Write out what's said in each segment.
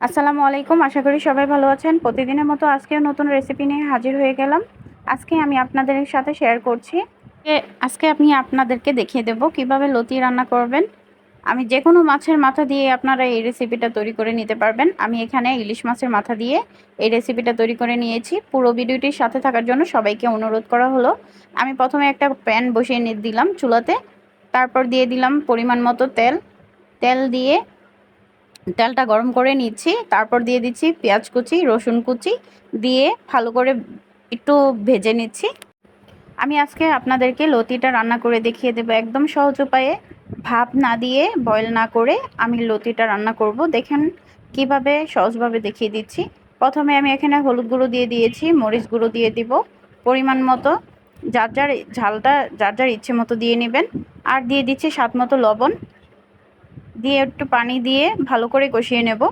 আসসালামু আলাইকুম, আশা করি সবাই ভালো আছেন। প্রতিদিনের মতো আজকেও নতুন রেসিপি নিয়ে হাজির হয়ে গেলাম। আজকে আমি আপনাদের সাথে শেয়ার করছি। আজকে আমি আপনাদেরকে দেখিয়ে দেব কীভাবে লতি রান্না করবেন। আমি যে কোনো মাছের মাথা দিয়ে আপনারা এই রেসিপিটা তৈরি করে নিতে পারবেন। আমি এখানে ইলিশ মাছের মাথা দিয়ে এই রেসিপিটা তৈরি করে নিয়েছি। পুরো ভিডিওটির সাথে থাকার জন্য সবাইকে অনুরোধ করা হলো। আমি প্রথমে একটা প্যান বসিয়ে দিলাম চুলাতে। তারপর দিয়ে দিলাম পরিমাণ মতো তেল। তেল দিয়ে তেলটা গরম করে নিচ্ছি, তারপর দিয়ে দিচ্ছি পেঁয়াজ কুচি, রসুন কুচি দিয়ে ভালো করে একটু ভেজে নিচ্ছি। আমি আজকে আপনাদেরকে লতিটা রান্না করে দেখিয়ে দেবো একদম সহজ উপায়ে। ভাপ না দিয়ে বয়েল না করে আমি লতিটা রান্না করব। দেখেন কীভাবে সহজভাবে দেখিয়ে দিচ্ছি। প্রথমে আমি এখানে হলুদ গুঁড়ো দিয়ে দিয়েছি, মরিচ গুঁড়ো দিয়ে দিব। পরিমাণ মতো যার যার ঝালটা, যার যার ইচ্ছে মতো দিয়ে নেবেন। আর দিয়ে দিচ্ছি স্বাদ মতো লবণ। দিয়ে একটু পানি দিয়ে ভালো করে কষিয়ে নেব।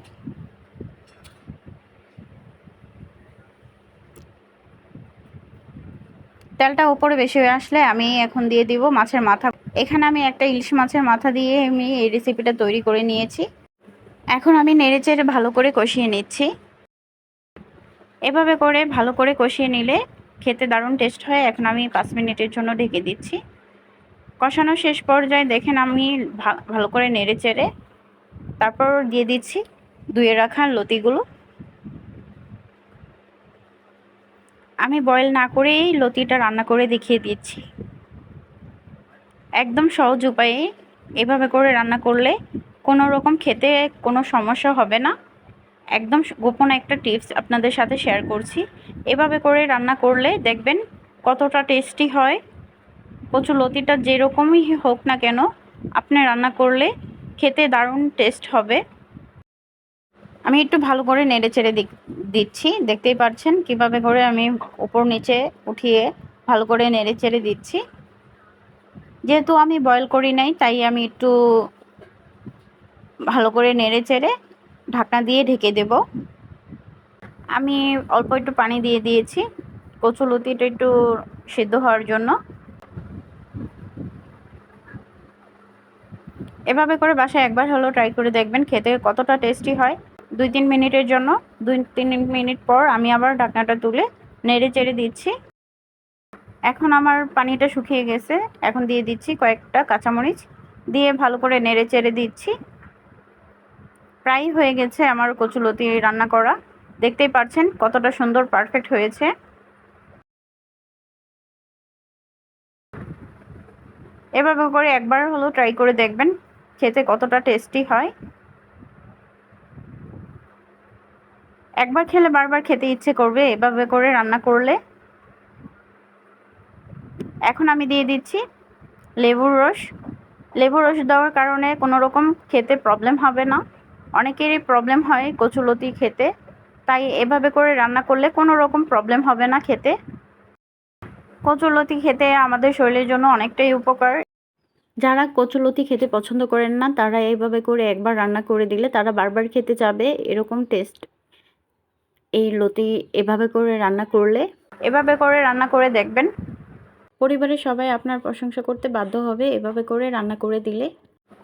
তেলটা উপরে বেশি হয়ে আসলে আমি এখন দিয়ে দিব মাছের মাথা। এখানে আমি একটা ইলিশ মাছের মাথা দিয়ে আমি এই রেসিপিটা তৈরি করে নিয়েছি। এখন আমি নেড়ে চেড়ে ভালো করে কষিয়ে নিচ্ছি। এভাবে করে ভালো করে কষিয়ে নিলে খেতে দারুণ টেস্ট হয়। এখন আমি পাঁচ মিনিটের জন্য ঢেকে দিচ্ছি। কষানো শেষ পর্যায়ে দেখেন আমি ভালো করে নেড়ে চেড়ে তারপর দিয়ে দিচ্ছি, ধুয়ে রাখা লতিগুলো। আমি বয়েল না করেই লতিটা রান্না করে দেখিয়ে দিচ্ছি। একদম সহজ উপায়ে এভাবে করে রান্না করলে কোনো রকম খেতে কোনো সমস্যা হবে না। একদম গোপন একটা টিপস আপনাদের সাথে শেয়ার করছি। এভাবে করে রান্না করলে দেখবেন কতটা টেস্টি হয় কচু লতিটা যেরকমই হোক না কেন, আপনি রান্না করলে খেতে দারুণ টেস্ট হবে। আমি একটু ভালো করে নেড়ে চেড়ে দিচ্ছি। দেখতেই পাচ্ছেন কীভাবে করে আমি ওপর নিচে উঠিয়ে ভালো করে নেড়ে চেড়ে দিচ্ছি। যেহেতু আমি বয়েল করি নাই, তাই আমি একটু ভালো করে নেড়ে চেড়ে ঢাকনা দিয়ে ঢেকে দেব। আমি অল্প একটু পানি দিয়ে দিয়েছি। কচুলতিটা একটু সেদ্ধ হওয়ার জন্য। এভাবে করে বাসায় একবার হলেও ট্রাই করে দেখবেন খেতে কতটা টেস্টি হয়। দুই তিন মিনিটের জন্য, দুই তিন মিনিট পর আমি আবার ঢাকনাটা তুলে নেড়ে চেড়ে দিচ্ছি। এখন আমার পানিটা শুকিয়ে গেছে, এখন দিয়ে দিচ্ছি কয়েকটা কাঁচামরিচ, দিয়ে ভালো করে নেড়ে চেড়ে দিচ্ছি। প্রায় হয়ে গেছে আমার কচুলতি রান্না করা। দেখতেই পাচ্ছেন কতটা সুন্দর পারফেক্ট হয়েছে। এভাবে করে একবার হলেও ট্রাই করে দেখবেন খেতে কতটা টেস্টি হয়? একবার খেলে বারবার খেতে ইচ্ছে করবে, এভাবে করে রান্না করলে? এখন আমি দিয়ে দিচ্ছি লেবুর রস। লেবুর রস দেওয়ার কারণে কোনো রকম খেতে প্রবলেম হবে না। অনেকেরই প্রবলেম হয় কচুলতি খেতে, তাই এভাবে করে রান্না করলে কোনো রকম প্রবলেম হবে না খেতে। কচুলতি খেতে আমাদের শরীরের জন্য অনেকটাই উপকার। যারা কচুলতি খেতে পছন্দ করেন না তারা এইভাবে করে একবার রান্না করে দিলে তারা বারবার খেতে চাবে এরকম টেস্ট এই লতি এভাবে করে রান্না করলে এভাবে করে রান্না করে দেখবেন। পরিবারের সবাই আপনার প্রশংসা করতে বাধ্য হবে এভাবে করে রান্না করে দিলে।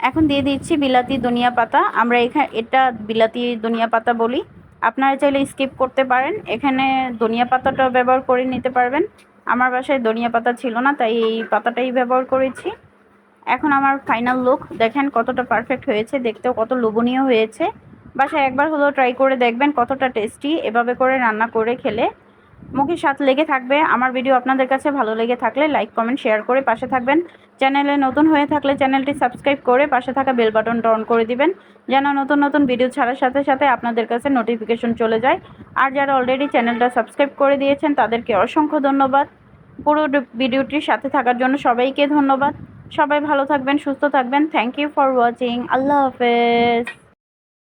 এখন দিয়ে দিচ্ছি বিলাতি ধনিয়া পাতা। আমরা এখানে এটা বিলাতি ধনিয়া পাতা বলি। আপনারা চাইলে স্কিপ করতে পারেন। এখানে ধনিয়া পাতাটা ব্যবহার করে নিতে পারবেন। আমার বাসায় ধনিয়া পাতা ছিল না তাই এই পাতাটাই ব্যবহার করেছি। এখন আমার ফাইনাল লুক দেখেন কতটা পারফেক্ট হয়েছে, দেখতেও কত লোভনীয় হয়েছে। বাসায় একবার হলেও ট্রাই করে দেখবেন কতটা টেস্টি এভাবে করে রান্না করে খেলে মুখে স্বাদ লেগে থাকবে। আমার ভিডিও আপনাদের কাছে ভালো লেগে থাকলে লাইক কমেন্ট শেয়ার করে পাশে থাকবেন। চ্যানেলে নতুন হয়ে থাকলে চ্যানেলটি সাবস্ক্রাইব করে পাশে থাকা বেল বাটনটা অন করে দিবেন। যেন নতুন নতুন ভিডিও ছাড়ার সাথে সাথে আপনাদের কাছে নোটিফিকেশন চলে যায়। আর যারা অলরেডি চ্যানেলটা সাবস্ক্রাইব করে দিয়েছেন, তাদেরকে অসংখ্য ধন্যবাদ। পুরো ভিডিওটির সাথে থাকার জন্য সবাইকে ধন্যবাদ। সবাই ভালো থাকবেন সুস্থ থাকবেন। থ্যাংক ইউ ফর ওয়াচিং আল্লাহ হাফেজ।